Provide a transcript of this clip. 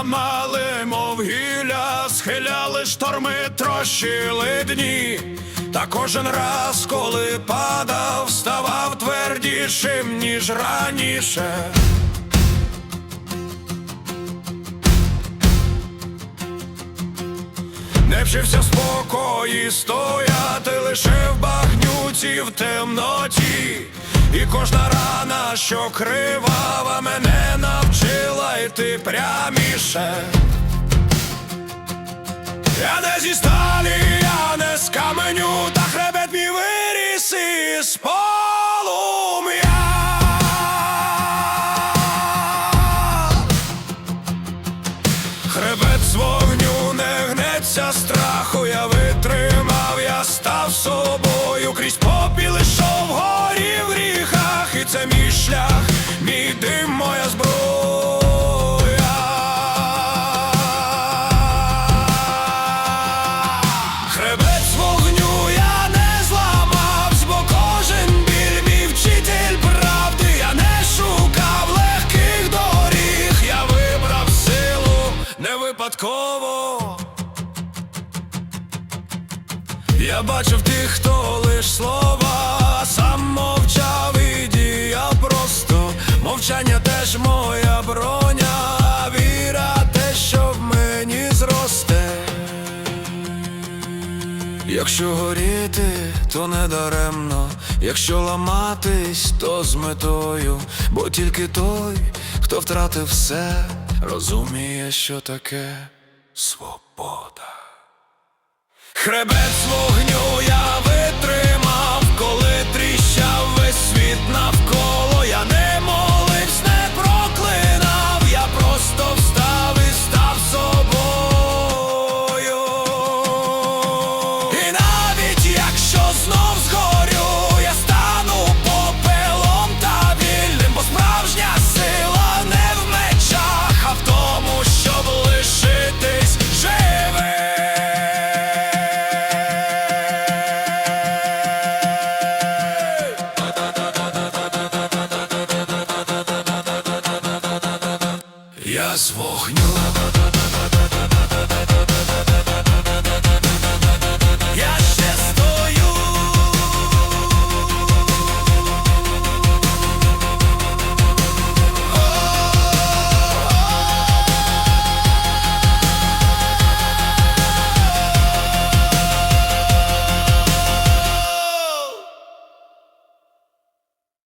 ламали, мов гілля, схиляли шторми, трощили дні. Та кожен раз, коли падав, ставав твердішим, ніж раніше. Не вчився спокої стояти лише в багнюці в темноті, і кожна рана, що кривава, мене навчила йти пряміше. Я не зі сталі, я не з каменю, та хребет мій виріс із полум'я. Хребет з вогню не гнеться страху, я витримав, я став собою, крізь попіл ішов горі в гріхах, і це мій шлях, мій дим, моя зброя. Випадково. Я бачив тих, хто лиш слова, сам мовчав і діяв просто. Мовчання теж моя броня, віра те, що в мені зросте. Якщо горіти, то не даремно, якщо ламатись, то з метою, бо тільки той, хто втратив все, розуміє, що таке свобода. Хребет вогню я вид. час вогню.